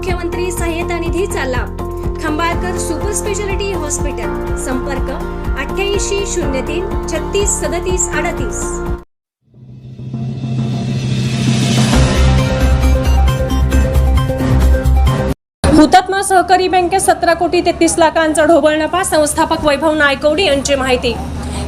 मुख्यमंत्री सहाय्यता निधीचा लाभ. Khambalkar super speciality hospital. संपर्क अठ्ठ्याऐंशी शून्य तीन छत्तीस सदतीस अडतीस. हुतात्मा सहकारी बँकेत सतरा कोटी तेहतीस लाखांचा ढोबळ नफा संस्थापक वैभव नायकवडी यांची माहिती.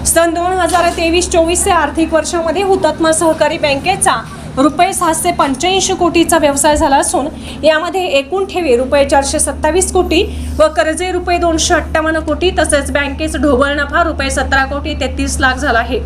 सन दोन हजार तेवीस चोवीस या आर्थिक वर्षामध्ये हुतात्मा सहकारी बँकेचा रुपये सहाशे पंच्याऐंशी कोटीचा व्यवसाय झाला असून यामध्ये एकूण ठेवी रुपये चारशे सत्तावीस कोटी व कर्जे रुपये दोनशे अठ्ठावन्न कोटी तसेच बँकेचा ढोबळ नफा रुपये सतरा कोटी तेहतीस लाख झाला आहे.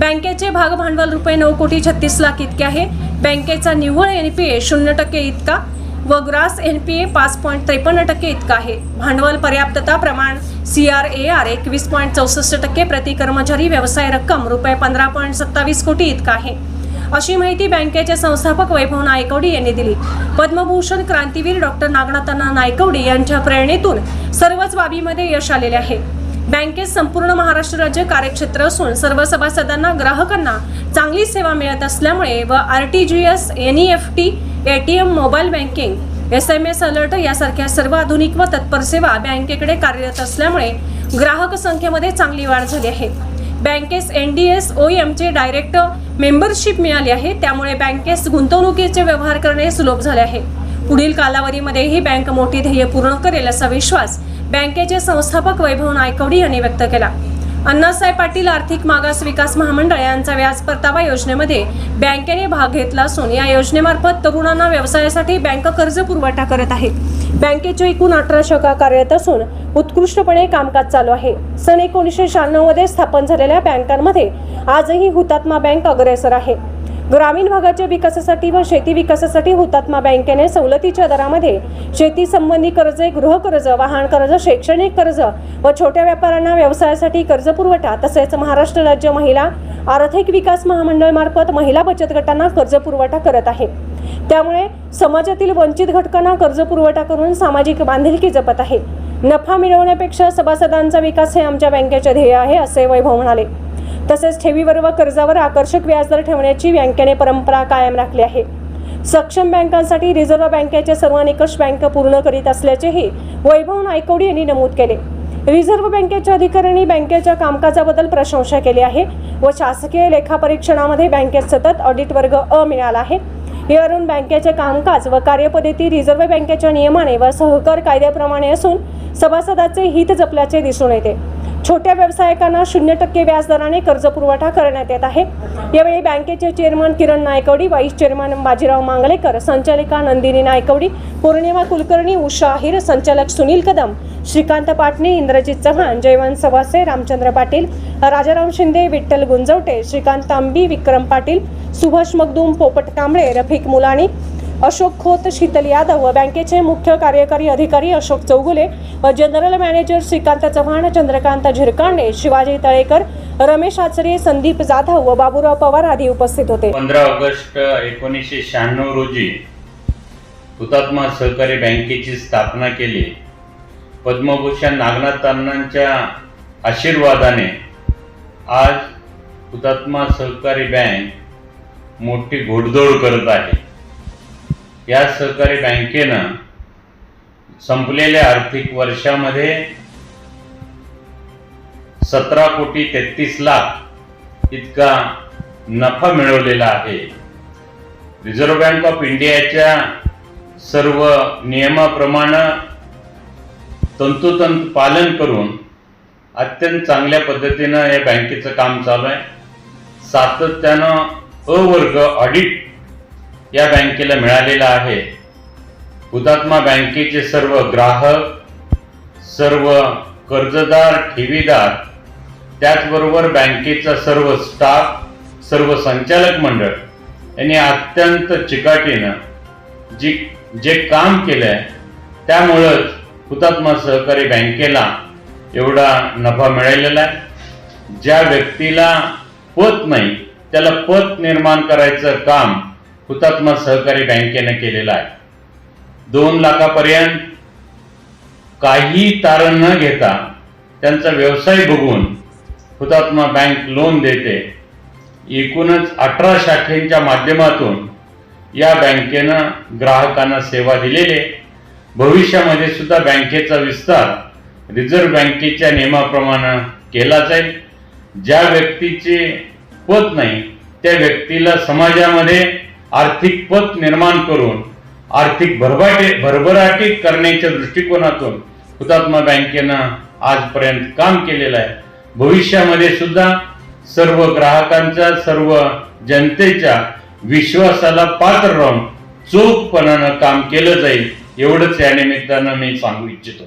बँकेचे भाग भांडवल रुपये नऊ कोटी छत्तीस लाख इतके आहे. बँकेचा निव्वळ एन पी ए शून्य टक्के इतका व ग्रास एन पी ए पाच पॉईंट त्रेपन्न टक्के इतका आहे. भांडवल पर्याप्तता प्रमाण सी आर ए आर एकवीस पॉईंट चौसष्ट टक्के प्रति कर्मचारी व्यवसाय रक्कम रुपये पंधरा पॉईंट सत्तावीस कोटी इतका आहे. अशी माहिती बँकेचे संस्थापक वैभव नायकवडी यांनी दिली. पद्मभूषण क्रांतीवीर डॉक्टर नागनाथांना नायकवडी यांच्या प्रेरणेतून सर्वच बाबीमध्ये यश आलेले आहे. बँकेत संपूर्ण महाराष्ट्र राज्य कार्यक्षेत्र असून सर्व सभासदांना ग्राहकांना चांगली सेवा मिळत असल्यामुळे व R T G S N E F T A T M mobile banking S M S alert यासारख्या सर्व आधुनिक व तत्पर सेवा बँकेकडे कार्यरत असल्यामुळे ग्राहक संख्येमध्ये चांगली वाढ झाली आहे. बँकेस एन डी एस ओ एमचे डायरेक्ट मेंबरशिप मिळाली आहे. त्यामुळे बँकेस गुंतवणुकीचे व्यवहार करणे सुलभ झाले आहे. पुढील कालावधीमध्येही बँक मोठी ध्येय पूर्ण करेल असा विश्वास बँकेचे संस्थापक वैभव नायकवडी यांनी व्यक्त केला. अण्णासाहेब पाटील आर्थिक मागास विकास महामंडळ यांचा व्याज परतावा योजनेमध्ये बँकेने भाग घेतला असून या योजनेमार्फत तरुणांना व्यवसायासाठी बँक कर्ज पुरवठा करत आहे बँकेच्या एकूण अठरा शाखा कार्यरत असून उत्कृष्टपणे कामकाज चालू आहे. सन एकोणीसशे शहाण्णवमध्ये स्थापन झालेल्या बँकांमध्ये आजही हुतात्मा बँक अग्रेसर आहे. ग्रामीण भागाच्या विकासासाठी व शेती विकासासाठी हुतात्मा बँकेने सवलतीच्या दरामध्ये शेती संबंधी कर्जे गृहकर्ज वाहन कर्ज शैक्षणिक कर्ज व छोट्या व्यापाऱ्यांना व्यवसायासाठी कर्ज पुरवठा तसेच महाराष्ट्र राज्य महिला आर्थिक विकास महामंडळ मार्फत महिला बचत गटांना कर्ज पुरवठा करत आहे. त्यामुळे समाजातील वंचित घटकांना कर्ज पुरवठा करून सामाजिक बांधिलकी जपत आहे. नफा मिळवण्यापेक्षा सभासदांचा विकास हे आमच्या बँकेचे ध्येय आहे असे वैभव म्हणाले. तसेच ठेवीवर व कर्जावर आकर्षक व्याजदर ठेवण्याची बँकेने परंपरा कायम राखली आहे. सक्षम बँकांसाठी रिझर्व्ह बँकेचे सर्व निकष बँक पूर्ण करीत असल्याचेही वैभव नायकवडी यांनी नमूद केले. रिझर्व्ह बँकेच्या अधिकाऱ्यांनी बँकेच्या कामकाजाबद्दल प्रशंसा केली आहे व शासकीय लेखापरीक्षणामध्ये बँकेत सतत ऑडिट वर्ग अ मिळाला आहे. यावरून बँकेचे कामकाज व कार्यपद्धती रिझर्व्ह बँकेच्या नियमाने व सहकार कायद्याप्रमाणे असून सभासदाचे हित जपल्याचे दिसून येते. छोट्या व्यावसायिकांना शून्य टक्के व्याजदराने कर्ज पुरवठा करण्यात येत आहे. यावेळी बँकेचे chairman Kiran Naikwadi vice chairman Bajirao Mangalekar संचालिका नंदिनी नायकवडी पौर्णिमा कुलकर्णी उषा आहिर संचालक सुनील कदम श्रीकांत पाटणे इंद्रजित चव्हाण जयवंत सवासे रामचंद्र पाटील राजाराम शिंदे विठ्ठल गुंजवटे श्रीकांत तांबी विक्रम पाटील सुभाष मगदूम पोपट कांबळे रफिक मुलानी अशोक खोत शीतल यादव व बँकेचे मुख्य कार्यकारी अधिकारी अशोक चौगुले व जनरल मॅनेजर श्रीकांत चव्हाण चंद्रकांत झिरकांडे शिवाजी तळेकर रमेश आचरे संदीप जाधव व बाबूराव पवार आदी उपस्थित होते. पंधरा ऑगस्ट एकोणीसशे शहाण्णव रोजी हुतात्मा सहकारी बँकेची स्थापना केली. पद्मभूषण नागनाथ अण्णांच्या आशीर्वादाने आज हुतात्मा सहकारी बँक मोठी घोडदौड करत आहे. या सहकारी बँकेनं संपलेल्या आर्थिक वर्षामध्ये सतरा कोटी तेहतीस लाख इतका नफा मिळवलेला आहे. रिझर्व्ह बँक ऑफ इंडियाच्या सर्व नियमाप्रमाणे तंतोतंत पालन करून अत्यंत चांगल्या पद्धतीनं या बँकेचं काम चालू आहे. सातत्यानं अ वर्ग ऑडिट या बँकेला मिळालेला आहे. हुतात्मा बँकेचे सर्व ग्राहक सर्व कर्जदार ठेवीदार त्याचबरोबर बँकेचा सर्व स्टाफ सर्व संचालक मंडळ यांनी अत्यंत चिकाटीनं जी जे काम केलंय त्यामुळंच हुतात्मा सहकारी बँकेला एवढा नफा मिळालेला आहे. ज्या व्यक्तीला पत नाही त्याला पत निर्माण करायचं काम हुतात्मा सहकारी बँकेने केलेला आहे. दोन लाखापर्यंत काही तारण न घेता त्यांचा व्यवसाय बघून हुतात्मा बँक लोन देते. एकूणच अठरा शाखेंच्या माध्यमातून या बँकेनं ग्राहकांना सेवा दिलेली भविष्यामध्ये सुद्धा बँकेचा विस्तार रिझर्व्ह बँकेच्या नियमाप्रमाणे केला जाईल ज्या व्यक्तीचे पत नाही त्या व्यक्तीला समाजामध्ये आर्थिक पत निर्माण करून आर्थिक भरभाटे भरभराटी करण्याच्या दृष्टिकोनातून हुतात्मा बँकेनं आजपर्यंत काम केलेलं आहे. भविष्यामध्ये सुद्धा सर्व ग्राहकांच्या सर्व जनतेच्या विश्वासाला पात्र राहून चोखपणानं काम केलं जाईल एवढंच या निमित्तानं मी सांगू इच्छितो.